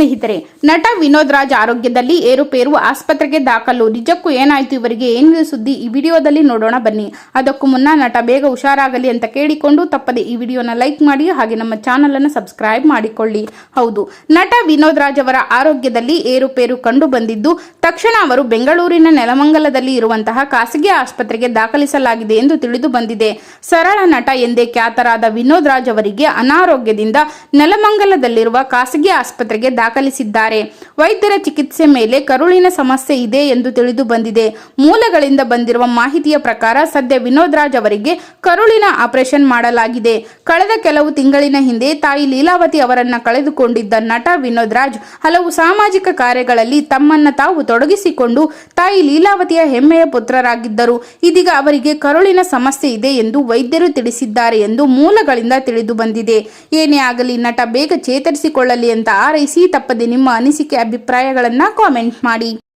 ಸ್ನೇಹಿತರೆ, ನಟ ವಿನೋದ್ ರಾಜ್ ಆರೋಗ್ಯದಲ್ಲಿ ಏರುಪೇರು ಆಸ್ಪತ್ರೆಗೆ ದಾಖಲು. ನಿಜಕ್ಕೂ ಏನಾಯ್ತು ಇವರಿಗೆ? ಏನು ಸುದ್ದಿ? ಈ ವಿಡಿಯೋದಲ್ಲಿ ನೋಡೋಣ ಬನ್ನಿ. ಅದಕ್ಕೂ ಮುನ್ನ ನಟ ಬೇಗ ಹುಷಾರಾಗಲಿ ಅಂತ ಕೇಳಿಕೊಂಡು ತಪ್ಪದೆ ಈ ವಿಡಿಯೋನ ಲೈಕ್ ಮಾಡಿ ಹಾಗೆ ನಮ್ಮ ಚಾನಲ್ ಅನ್ನು ಸಬ್ಸ್ಕ್ರೈಬ್ ಮಾಡಿಕೊಳ್ಳಿ. ಹೌದು, ನಟ ವಿನೋದ್ ರಾಜ್ ಅವರ ಆರೋಗ್ಯದಲ್ಲಿ ಏರುಪೇರು ಕಂಡು ಬಂದಿದ್ದು, ತಕ್ಷಣ ಅವರು ಬೆಂಗಳೂರಿನ ನೆಲಮಂಗಲದಲ್ಲಿ ಇರುವಂತಹ ಖಾಸಗಿ ಆಸ್ಪತ್ರೆಗೆ ದಾಖಲಿಸಲಾಗಿದೆ ಎಂದು ತಿಳಿದು ಬಂದಿದೆ. ಸರಳ ನಟ ಎಂದೇ ಖ್ಯಾತರಾದ ವಿನೋದ್ ರಾಜ್ ಅವರಿಗೆ ಅನಾರೋಗ್ಯದಿಂದ ನೆಲಮಂಗಲದಲ್ಲಿರುವ ಖಾಸಗಿ ಆಸ್ಪತ್ರೆಗೆ ದಾಖಲಿಸಿದ್ದಾರೆ. ವೈದ್ಯರ ಚಿಕಿತ್ಸೆ ಮೇಲೆ ಕರುಳಿನ ಸಮಸ್ಯೆ ಇದೆ ಎಂದು ತಿಳಿದು ಬಂದಿದೆ. ಮೂಲಗಳಿಂದ ಬಂದಿರುವ ಮಾಹಿತಿಯ ಪ್ರಕಾರ ಸದ್ಯ ವಿನೋದ್ ರಾಜ್ ಅವರಿಗೆ ಕರುಳಿನ ಆಪರೇಷನ್ ಮಾಡಲಾಗಿದೆ. ಕಳೆದ ಕೆಲವು ತಿಂಗಳಿನ ಹಿಂದೆ ತಾಯಿ ಲೀಲಾವತಿ ಅವರನ್ನ ಕಳೆದುಕೊಂಡಿದ್ದ ನಟ ವಿನೋದ್ ರಾಜ್ ಹಲವು ಸಾಮಾಜಿಕ ಕಾರ್ಯಗಳಲ್ಲಿ ತಮ್ಮನ್ನ ತಾವು ತೊಡಗಿಸಿಕೊಂಡು ತಾಯಿ ಲೀಲಾವತಿಯ ಹೆಮ್ಮೆಯ ಪುತ್ರರಾಗಿದ್ದರು. ಇದೀಗ ಅವರಿಗೆ ಕರುಳಿನ ಸಮಸ್ಯೆ ಇದೆ ಎಂದು ವೈದ್ಯರು ತಿಳಿಸಿದ್ದಾರೆ ಎಂದು ಮೂಲಗಳಿಂದ ತಿಳಿದು ಬಂದಿದೆ. ಏನೇ ಆಗಲಿ ನಟ ಬೇಗ ಚೇತರಿಸಿಕೊಳ್ಳಲಿ ಅಂತ ಆರೈಸಿ ತಪ್ಪದೆ ನಿಮ್ಮ ಅನಿಸಿಕೆ ಅಭಿಪ್ರಾಯಗಳನ್ನು ಕಾಮೆಂಟ್ ಮಾಡಿ.